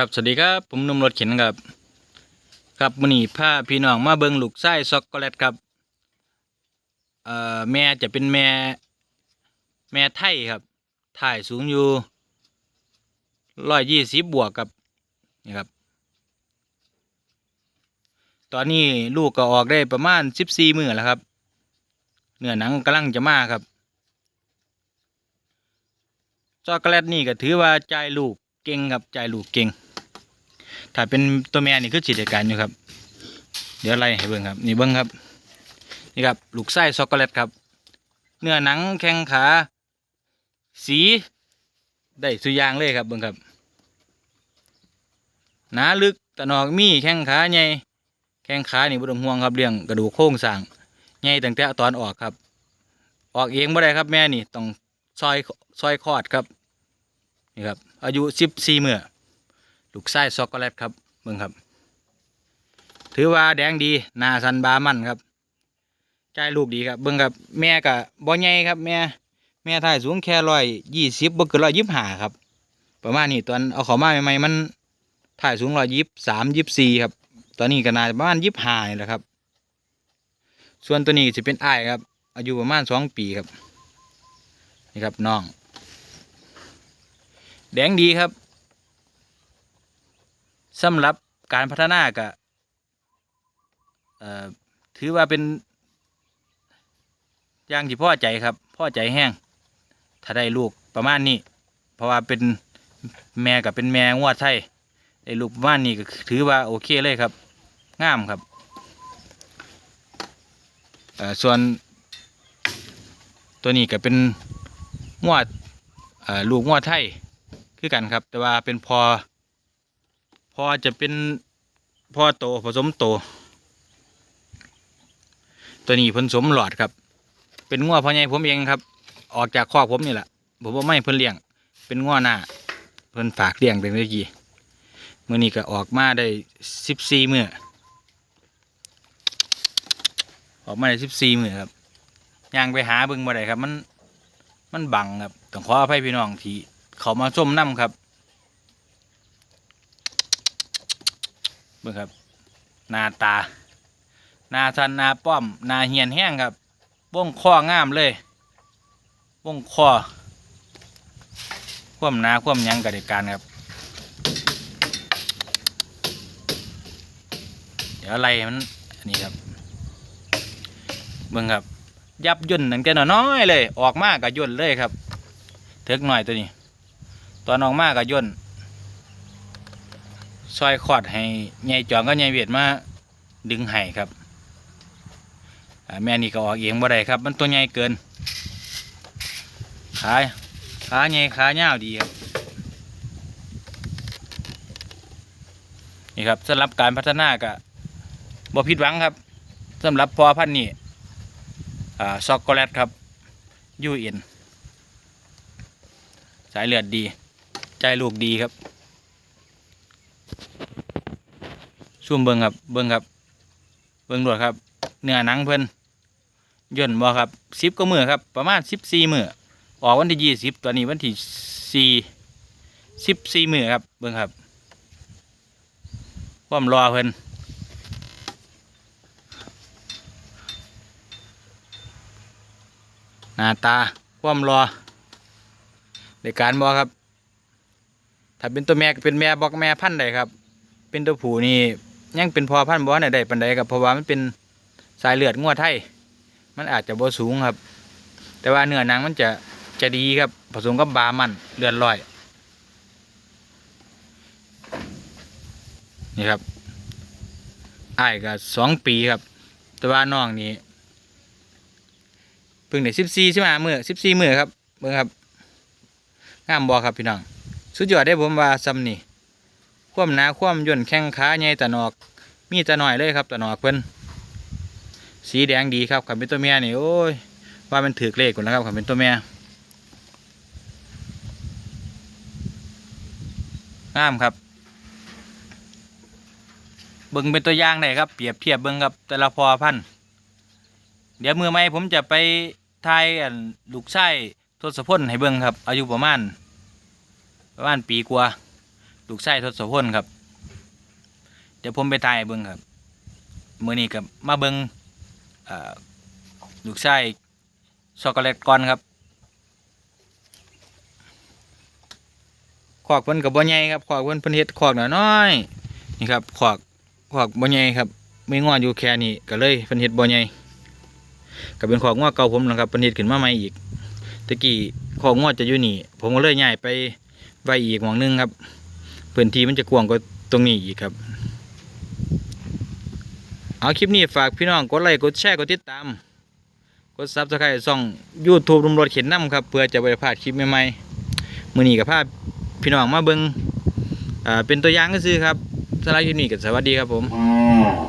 ครับสวัสดีครับผมนุ่มรถเข็นครับ ครับมื้อนี้พาพี่น้องมาเบิ่งลูกไส้ช็อกโกแลตครับเอ่อแม่จะเป็นแม่แม่ไทยครับถ่ายสูงอยู่ร้อยยี่สิบบวกครับนี่ครับ ตอนนี้ลูกก็ออกได้ประมาณสิบสี่มือแล้วครับเนื้อหนังกำลังจะมาครับช็อกโกแลตนี่ก็ถือว่าใจลูกเก่งครับใจลูกเก่ง ถ้าเป็นตัวแม่นี่คือจิตการอยู่ครับ เดี๋ยวไล่ให้เบิ่งครับ นี่เบิ่งครับ นี่ครับลูกไส้ช็อกโกแลตครับ เนื้อหนังแข้งขา สีได้สุยางเลยครับเบิ่งครับหนาลึกตะนอกมีแข้งขาใหญ่แข้งขานี่บ่ต้องห่วงครับเรื่องกระดูกโครงสร้างใหญ่ตั้งแต่ตอนออกครับ ออกเองบ่ได้ครับแม่นี่ต้องซอยซอยคอดครับนี่ครับอายุ14มื้อ ลูกไส้ช็อกโกแลตครับเบิ่งครับ ถือว่าแดงดีนาสันบามันครับใจลูกดีครับเบิ่งครับ แม่กะบ่ใหญ่ครับ แม่แม่ถ่ายสูงแค่ร้อยยี่สิบบ่เกินร้อยยี่สิบห้าครับ ประมาณนี้ตอนเอาเขามาใหม่ๆมันถ่ายสูงร้อยยี่สิบสามยี่สิบสี่ครับ ตอนนี้ก็น่าจะประมาณยี่สิบห้านี่แหละครับ ส่วนตัวนี้จะเป็นไอ้ครับ อายุประมาณสองปีครับนี่ครับน้อง แดงดีครับ สำหรับการพัฒนาก็ถือว่าเป็นอย่างที่พ่อใจครับพ่อใจแห้งถ้าได้ลูกประมาณนี้ เพราะว่าเป็นแม่กับเป็นแม่งวดไทยได้ลูกประมาณนี้ก็ถือว่าโอเคเลยครับงามครับส่วนตัวนี้ก็เป็นงวดลูกงวดไทยคือกันครับ แต่ว่าเป็นพอ อจะเป็นพ่อโตผสมโต ตัวนี้เพิ่นสมหลอดครับ เป็นง้อพ่อใหญ่ผมเองครับ ออกจากคอกผมนี่แหละผมว่าไม่เพิ่นเลี้ยง เป็นง้อหน้าเพิ่นฝากเลี้ยงเป็นเมื่อกี้มื่อนี้ก็ออกมาได้สิบสี่มือออกมาได้สิบสี่มือครับย่างไปหาเบิ่งบ่ได้ครับ มันมันบังครับต้องขออภัยพี่น้องที่เขามาส้มน้ำครับ เบิ่งครับหน้าตาหน้าทันหน้าป้อมหน้าเหียนแห้งครับวงข้องามเลยวงข้อคว่ำหน้าคว่ำยังกับเด็กการครับ เดี๋ยวอะไรมันอันนี้ครับเบิ่งครับ ยับย่นตั้งแต่น้อยเลย ออกมากกับย่นเลยครับเถิกหน่อยตัวนี้ตอนออกมากกับย่น ซอยขอดให้ใหญ่จองก็ใหญ่เวียดมาดึงให้ครับแม่นี่ก็ออกเองบ่ได้ครับ มันตัวใหญ่เกินขาขาใหญ่ขาเงาดีครับนี่ครับสำหรับการพัฒนาก็บ่ผิดหวังครับสำหรับพอพันนี้อ่าช็อกโกแลตครับยูเอ็นสายเลือดดี ใจลูกดีครับ ซุ่มเบิงครับ เบิงครับ เบิงโดดครับ เนื้อหนังเพิ่นย่นบ่ครับสิบก็มือครับ ประมาณสิบสี่มือออกวันที่ยี่สิบตอนนี้วันที่สี่สิบสี่มือครับ เบิงครับความรอเพิ่นหน้าตาความรอในการบอครับ ถ้าเป็นตัวแม่ก็เป็นแม่บอกแม่พันธุ์ใดครับ เป็นตัวผู้นี่ ยังเป็นพอพันธุ์บ่ในใดปันใดครับเพราะว่ามันเป็นสายเลือดงวดไทย มันอาจจะบ่สูงครับ แต่ว่าเนื้อหนังมันจะจะดีครับ ผสมกับบามันเลือดลอย นี่ครับอ้ายก็สองปีครับ แต่ว่าน้องนี่เพิ่งได้สิบสี่ใช่ไหมมือสิบสี่มือครับเบิ่งครับงามบอครับพี่น้อง สุดยอดได้ผมว่าซ้ำนี่ ความหนาความย่นแข้งขาใหญ่ตะนอก มีตะหน่อยเลยครับตะนอกเพิ่นสีแดงดีครับขันเป็นตัวเมียนี่โอ้ยว่ามันถือเลขก่อนนะครับขันเป็นตัวเมียงามครับเบิ่งเป็นตัวอย่างได้ครับเปรียบเทียบเบิ่งกับแต่ละพอพันเดี๋ยวมือไม่ผมจะไปทายอันลูกไส้ทศพลให้เบิ่งครับ อายุประมาณ ประมาณปีกว่า ลูกชายทศพลครับ เดี๋ยวผมไปตายเบิ่งครับมือนี้กับมาเบิ่งเอ่อลูกชายช็อกโกแลตก่อนครับขอกเพิ่นกับบ่ใหญ่ครับขอกเพิ่นเพิ่นเฮ็ดขอกน้อยนี่ครับขอกขอกบ่ใหญ่ครับมีงออยู่แค่นี้ก็เลยเพิ่นเฮ็ดบ่ใหญ่ก็เป็นขอกงอเก่าผมนะครับเพิ่นเฮ็ดขึ้นมาใหม่อีกตะกี้ขอกงอจะอยู่นี่ ผมก็เลยย้ายไปไว้อีกหม่องหนึงครับ พื้นที่มันจะกว้างกว่าตรงนี้อีกครับ เอาคลิปนี้ฝากพี่น้องกดไลค์กดแชร์กดติดตาม กดซับสไครต์ช่องยูทูบตำรุมรถเข็นน้ำครับเพื่อจะไปพลาดคลิปใหม่ๆมื้อนี้กับภาพพี่น้องมาเบิงอ่าเป็นตัวอย่างก็ซื้อครับสไลด์คลิปนี้ก็สวัสดีครับผม Mm.